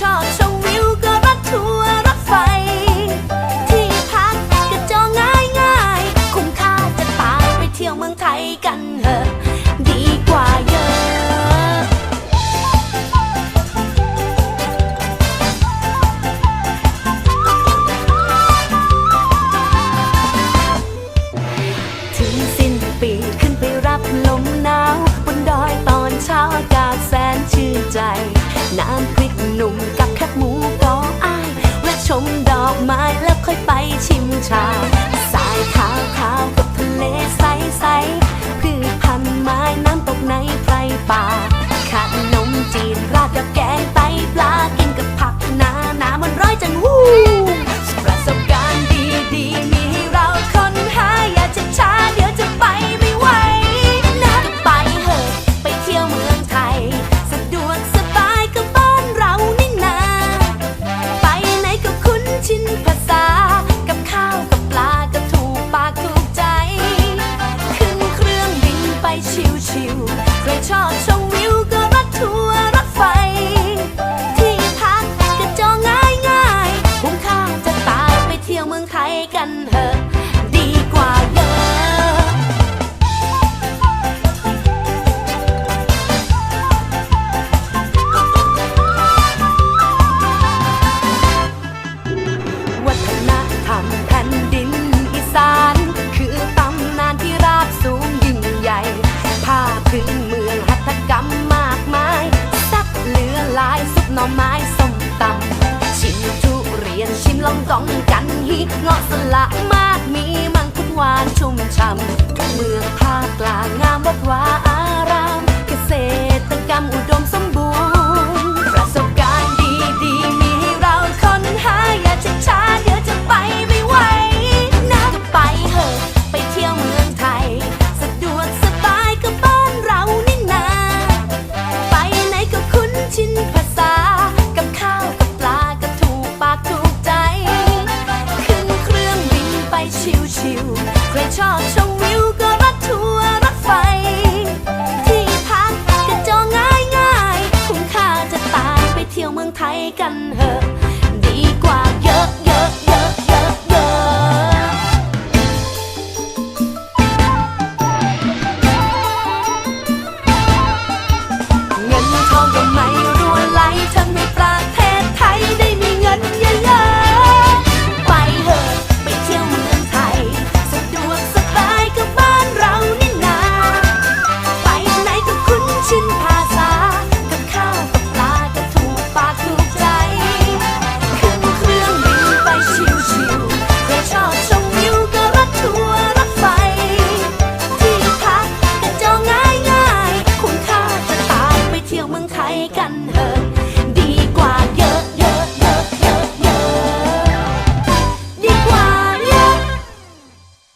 ชอบชมวิวก็รถทัวร์รถไฟ ที่พักก็จองง่ายง่ายคุ้มค่าจะไปเที่ยวเมืองไทยกันเถอะดีกว่าเยอะ ถึงสิ้นปีขึ้นไปรับลมหนาว บนดอยตอนเช้าอากแสนชื่นใจ น้ำพริ หนุ่มกับแคบหมูก็อายแวะชมดอกไม้แล้วค่อยไปชิมชา หน่อไม้ส้มตำชิมทุเรียนชิมลองกองกันฮีเงาะสละมากมี ชอบชมวิวก็รถทัวร์รไฟ ที่พักกรจอง่ายง่ายคุ้ค่าจะตายไปเที่ยวเมืองไทยกัน